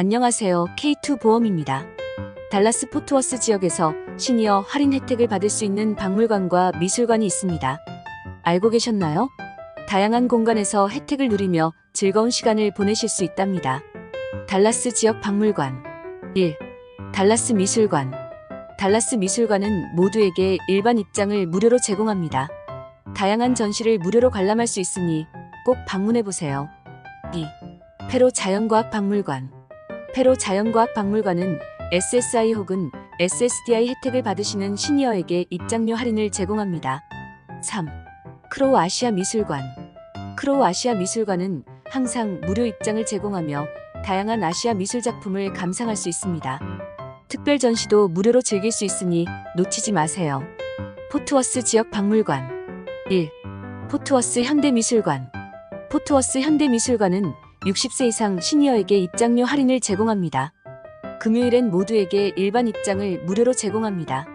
안녕하세요. K2 보험입니다. 달라스 포트워스 지역에서 시니어 할인 혜택을 받을 수 있는 박물관과 미술관이 있습니다. 알고 계셨나요? 다양한 공간에서 혜택을 누리며 즐거운 시간을 보내실 수 있답니다. 달라스 지역 박물관 1. 달라스 미술관 달라스 미술관은 모두에게 일반 입장을 무료로 제공합니다. 다양한 전시를 무료로 관람할 수 있으니 꼭 방문해 보세요. 2. 페로 자연과학 박물관 페로 자연과학 박물관은 SSI 혹은 SSDI 혜택을 받으시는 시니어에게 입장료 할인을 제공합니다. 3. 크로우 아시아 미술관 크로우 아시아 미술관은 항상 무료 입장을 제공하며 다양한 아시아 미술 작품을 감상할 수 있습니다. 특별 전시도 무료로 즐길 수 있으니 놓치지 마세요. 포트워스 지역 박물관 1. 포트워스 현대미술관 포트워스 현대미술관은 60세 이상 시니어에게 입장료 할인을 제공합니다. 금요일엔 모두에게 일반 입장을 무료로 제공합니다.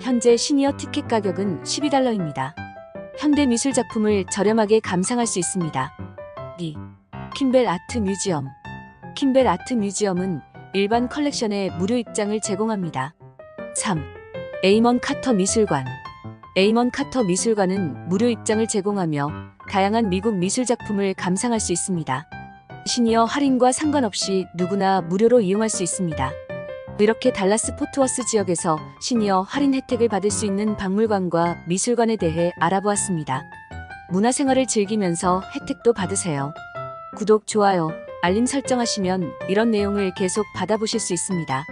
현재 시니어 티켓 가격은 12달러입니다. 현대 미술 작품을 저렴하게 감상할 수 있습니다. 2. 킴벨 아트 뮤지엄 킴벨 아트 뮤지엄은 일반 컬렉션에 무료 입장을 제공합니다. 3. 에이먼 카터 미술관 에이먼 카터 미술관은 무료 입장을 제공하며 다양한 미국 미술 작품을 감상할 수 있습니다. 시니어 할인과 상관없이 누구나 무료로 이용할 수 있습니다. 이렇게 달라스 포트워스 지역에서 시니어 할인 혜택을 받을 수 있는 박물관과 미술관에 대해 알아보았습니다. 문화생활을 즐기면서 혜택도 받으세요. 구독, 좋아요, 알림 설정하시면 이런 내용을 계속 받아보실 수 있습니다.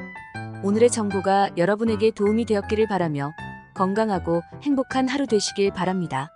오늘의 정보가 여러분에게 도움이 되었기를 바라며 건강하고 행복한 하루 되시길 바랍니다.